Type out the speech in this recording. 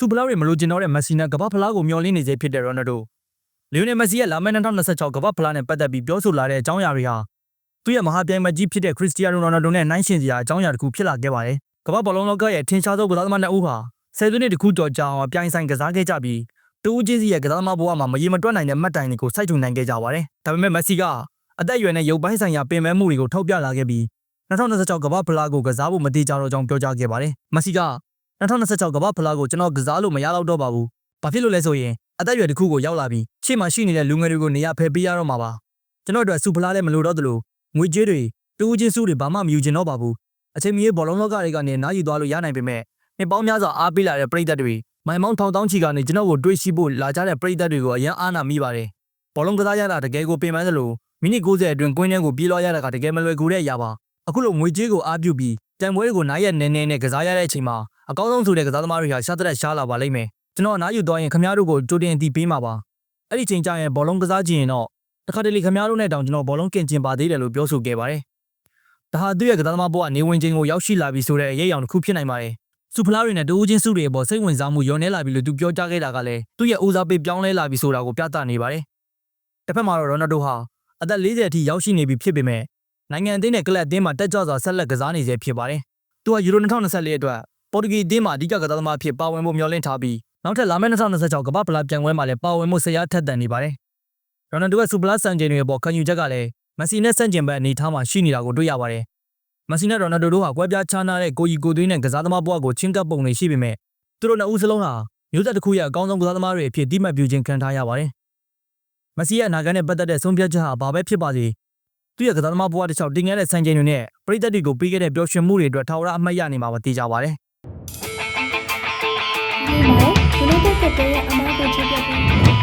စူပလာတွေမလိုချင်တော့တဲ့မက်ဆီနဲ့ကမ္ဘာဖလားကိုမျှော်လင့်နေစေဖြစ်တဲ့ရိုနယ်ဒိုလီယိုနယ်မက်ဆီရဲ့လာမယ့်2026ကမ္ဘာဖလားနဲ့ပတ်သက်ပြီးပြောဆိုလာတဲ့အကြောင်းအရာတွေဟာသူ့ရဲ့မဟာပြိုင်မတ်ကြီးဖြစ်တဲ့ခရစ္စတီယာနိုရိုနယ်ဒိုနဲ့နှိုင်းယှဉ်စရာအကြောင်းအရာတစ်ခုဖြစ်လာခဲ့ပါတယ်ကမ္ဘာဘောလုံးလောကရဲ့ထင်ရှားသောကစားသမားနှစ်ဦးဟာဆယ်စုနှစ်တစ်ခုကျော်ကြာအောင်ပြိုင်ဆိုင်ကစားခဲ့ကြပြီးတူဦးချင်းစီရဲ့ကစားသမားဘဝမှာမရေမတွက်နိုင်တဲ့မှတ်တိုင်တွေကိုစိုက်ထူနိုင်ခဲ့ကြပါတယ်ဒါပေမဲ့မက်ဆီကအသက်အရွယ်နဲ့ရုပ်ပိုင်းဆိုင်ရာပင်ပန်းမှုတွေကိုထောက်ပြလာခဲ့ပြီး2026ကမ္ဘာဖလားကိုကစားဖို့မတိကြတော့ကြောင်းပြောကြားခဲ့ပါတယ်မက်ဆီက 2026ကမ္ဘာဖလားကိုကျွန်တော်ကစားလို့မရတော့တော့ပါဘူး။ဘာဖြစ်လို့လဲဆိုရင်အသက်အရွယ်တစ်ခုကိုရောက်လာပြီးရှေ့မှာရှိနေတဲ့လူငယ်တွေကိုနေရာဖယ်ပေးရတော့မှာပါ။ကျွန်တော်တို့စူဖလားလည်းမလိုတော့သလိုငွေကြေးတွေတူးချင်းစုတွေဘာမှမယူချင်တော့ပါဘူး။အချိန်မီဘောလုံးလောကတွေကနေနားယူသွားလို့ရနိုင်ပေမဲ့နှစ်ပေါင်းများစွာအားပေးလာတဲ့ပရိသတ်တွေမိုင်မောင်းထောင်တောင်းချီကနေကျွန်တော်ကိုတွေးရှိဖို့လာကြတဲ့ပရိသတ်တွေကိုအရင်အားနာမိပါတယ်။ဘောလုံးကစားရတာတကယ်ကိုပင်ပန်းသလိုမိနစ်90အတွင်းကွင်းထဲကိုပြေးလွှားရတာကတကယ်မလွယ်ကူတဲ့အရာပါ။အခုလိုငွေကြေးကိုအားပြုပြီးတန်ပွဲတွေကိုနားရက်နေနေနဲ့ကစားရတဲ့အချိန်မှာ အကောင်းဆုံးဆိုတဲ့ကစားသမားတွေဟာရှားတဲ့ရှားလာပါလိမ့်မယ်ကျွန်တော်အနားယူသွားရင်ခမားတို့ကိုကြိုတင်အသိပေးမှာပါအဲ့ဒီချိန်ကျရင်ဘောလုံးကစားကြည့်ရင်တော့တခါတလေခမားတို့နဲ့တောင်ကျွန်တော်ဘောလုံးကင်ကျင်ပါသေးတယ်လို့ပြောဆိုခဲ့ပါတယ်ဒါဟာသူ့ရဲ့ကစားသမားဘဝနေဝင်ချင်းကိုရောက်ရှိလာပြီဆိုတဲ့အရေးအယောင်တစ်ခုဖြစ်နိုင်ပါတယ်စူဖလားတွေနဲ့တူးချင်းစုတွေအပေါ်စိတ်ဝင်စားမှုညော့နေလာပြီလို့သူပြောကြားခဲ့တာကလည်းသူ့ရဲ့ဦးစားပေးပြောင်းလဲလာပြီဆိုတာကိုပြသနေပါတယ်တစ်ဖက်မှာတော့ရိုနယ်ဒိုဟာအသက်40အထိရောက်ရှိနေပြီဖြစ်ပေမဲ့နိုင်ငံအသင်းနဲ့ကလပ်အသင်းမှာတက်ကြွစွာဆက်လက်ကစားနေစေဖြစ်ပါတယ်သူကယူရို2024အတွက် ပေါ်တူဂီအသင်းမှာအဓိကကစားသမားအဖြစ်ပါဝင်ဖို့မျှော်လင့်ထားပြီးနောက်ထပ်လာမယ့်2026ကမ္ဘာဖလားပြိုင်ပွဲမှာလည်းပါဝင်မှုဆရာထက်သန်နေပါတယ်။ရိုနယ်ဒိုရဲ့စူပလာစံချိန်တွေပေါ်ခံယူချက်ကလည်းမက်ဆီနဲ့ဆန့်ကျင်ဘက်အနေထားမှာရှိနေတာကိုတွေ့ရပါတယ်။မက်ဆီနဲ့ရိုနယ်ဒိုတို့ဟာကွဲပြားခြားနားတဲ့ကိုကြီးကိုသွေးနဲ့ကစားသမားဘဝကိုချင်းကပ်ပုံတွေရှိပေမဲ့သူတို့နှစ်ဦးစလုံးဟာမျိုးဆက်တစ်ခုရဲ့အကောင်းဆုံးကစားသမားတွေအဖြစ်တိမှတ်ပြုခြင်းခံထားရပါတယ်။မက်ဆီရဲ့အနာဂတ်နဲ့ပတ်သက်တဲ့ဆုံးဖြတ်ချက်ဟာဘာပဲဖြစ်ပါစေသူ့ရဲ့ကစားသမားဘဝတစ်လျှောက်တင်ခဲ့တဲ့စံချိန်တွေနဲ့ပရိသတ်တွေကိုပေးခဲ့တဲ့ပျော်ရွှင်မှုတွေအတွက်ထာဝရအမှတ်ရနေမှာပါသိကြပါတယ်။ करते हैं अमर को